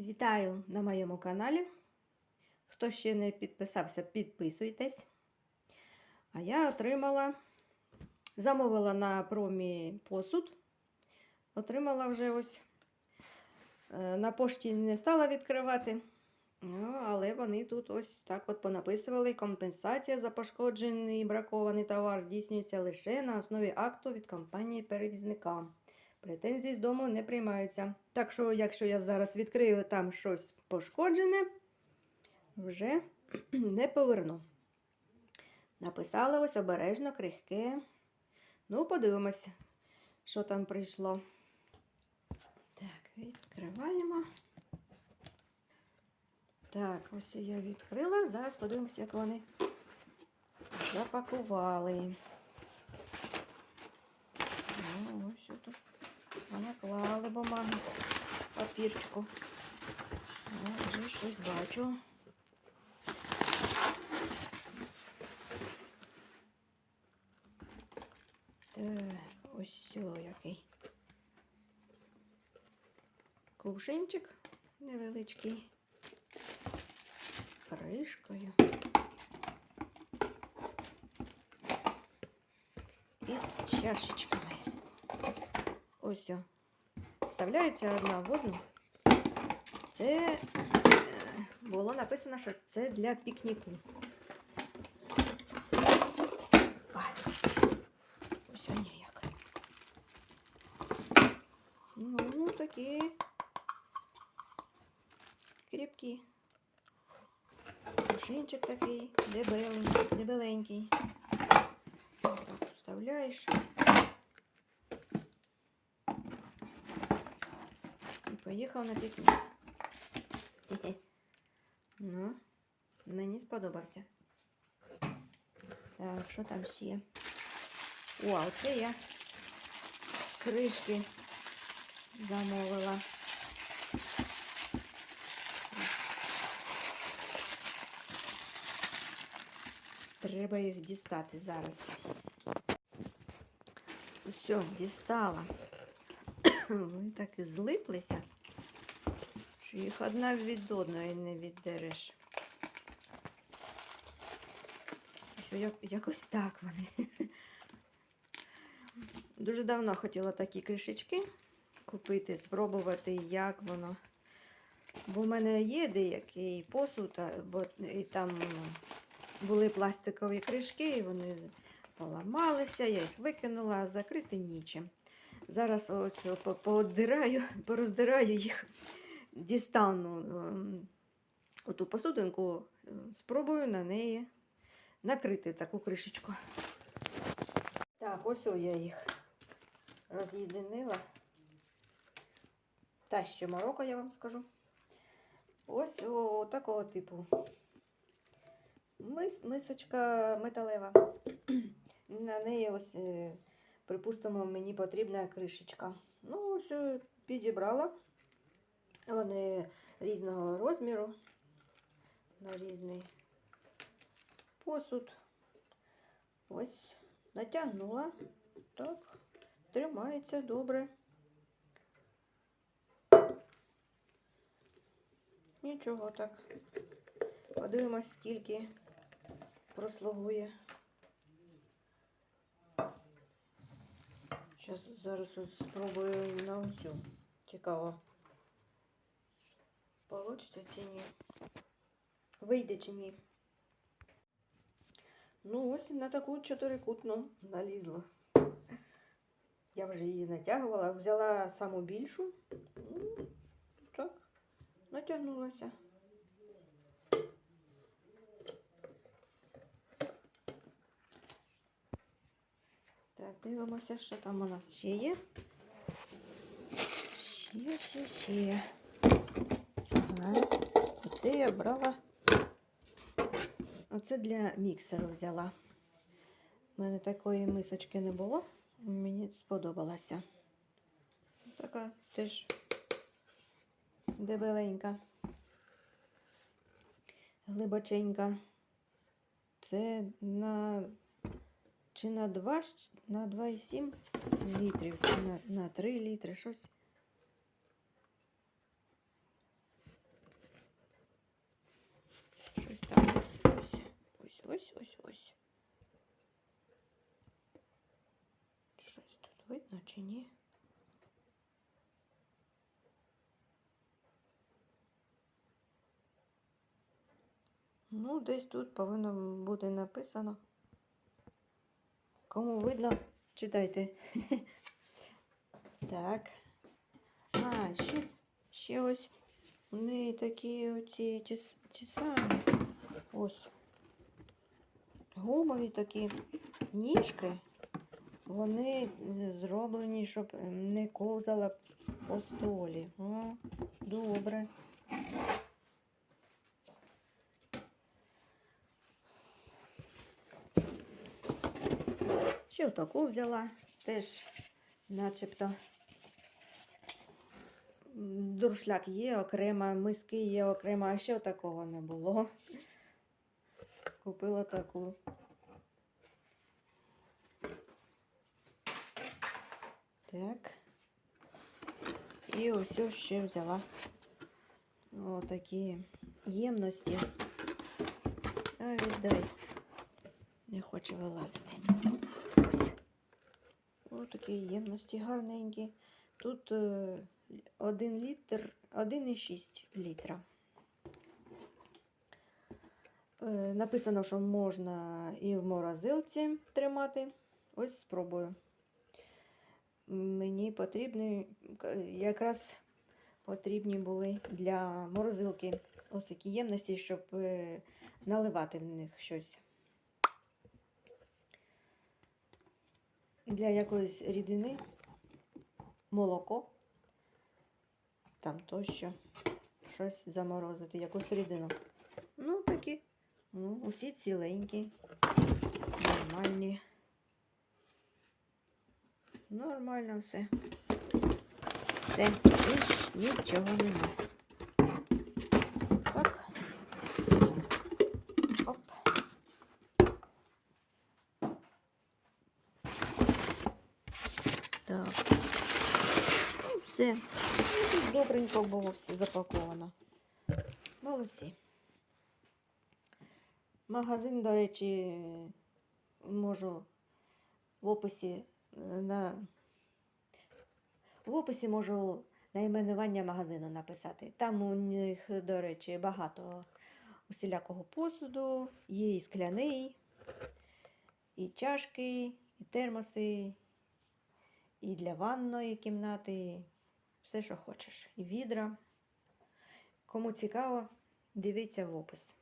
Вітаю на моєму каналі. Хто ще не підписався, підписуйтесь. А я отримала, замовила на промі посуд. Отримала вже ось. Е, На пошті не стала відкривати. Ну, але вони тут ось так от понаписували. Компенсація за пошкоджений і бракований товар здійснюється лише на основі акту від компанії перевізника. Претензії з дому не приймаються. Так що, якщо я зараз відкрию там щось пошкоджене, вже не поверну. Написала ось обережно крихке. Ну, подивимося, що там прийшло. Так, відкриваємо. Так, ось я відкрила. Зараз подивимося, як вони запакували. Ну, ось тут. Наклали бумагу, папірчику. О, вже щось бачу. Так, ось о, який. Кувшинчик невеличкий. Кришкою. І з чашечками. Ось. Вставляється одна в одну. Це е, було написано, що це для пікніку. Ось вони. Ну, такі кріпкі. Кушинчик такий, дебеленький, дебеленький. Так, вставляєш. І поїхав на пікнік. Ну, мені сподобався. Так, що там ще? О, оце я кришки замовила. Треба їх дістати зараз. Все, дістала. Вони так і злиплися, що їх одна від одної не віддереш. Що як, якось так вони. Дуже давно хотіла такі кришечки купити, спробувати, як воно. Бо в мене є деякий посуд, бо і там ну, були пластикові кришки, і вони поламалися, я їх викинула, закрити нічим. Зараз ось пооддираю, пороздираю їх, дістану ем, оту посудинку, е, спробую на неї накрити таку кришечку. Так, ось я їх роз'єдинила. Та ще морока, я вам скажу. Ось о, такого типу. Мис, мисочка металева. На неї ось, е, припустимо, мені потрібна кришечка. Ну, ось е, підібрала. Вони різного розміру на різний посуд. Ось, натягнула. Так, тримається добре. Нічого так. Подивимось, скільки прослугує. Зараз, зараз спробую на оцю. Цікаво. Получиться чи ні? Вийде чи ні? Ну, ось на таку чотирикутну налізла. Я вже її натягувала, взяла саму більшу. Ну, Так, натягнулася. Так, дивимося, що там у нас ще є. Ще, ще, ще. Оце я брала. Оце для міксеру взяла. У мене такої мисочки не було. Мені сподобалася. Така теж дебеленька. Глибоченька. Це на чи на 2, щ- на 2,7 літрів, чи на, на 3 літри, щось. ось, ось. Щось тут видно ні? Ну, десь тут повинно бути написано. Кому видно, читайте. Так. А, ще, ще ось у неї такі оці ті, с- ті самі. Ось. Гумові такі ніжки. Вони зроблені, щоб не ковзала по столі. О, добре. Ще таку взяла, теж начебто дуршляк є окремо, миски є окремо, а ще такого не було. Купила таку. Так. І ось ще взяла отакі ємності. А віддай. Не хоче вилазити. Ось. Ось такі ємності гарненькі. Тут е, 1 літр, 1,6 літра. Е, Написано, що можна і в морозилці тримати. Ось спробую. Мені потрібні, якраз потрібні були для морозилки ось такі ємності, щоб е, наливати в них щось. Для якоїсь рідини, молоко, там тощо, щось заморозити, якусь рідину. Ну, такі, ну, усі ціленькі, нормальні. Нормально все. Все, більш нічого нема. Так. Оп. Так. Ну, все. Тут добренько було все запаковано. Молодці. Магазин, до речі, можу в описі на в описі можу найменування магазину написати. Там у них, до речі, багато усілякого посуду, є і скляний, і чашки, і термоси, і для ванної кімнати, все, що хочеш. І відра. Кому цікаво, дивіться в опис.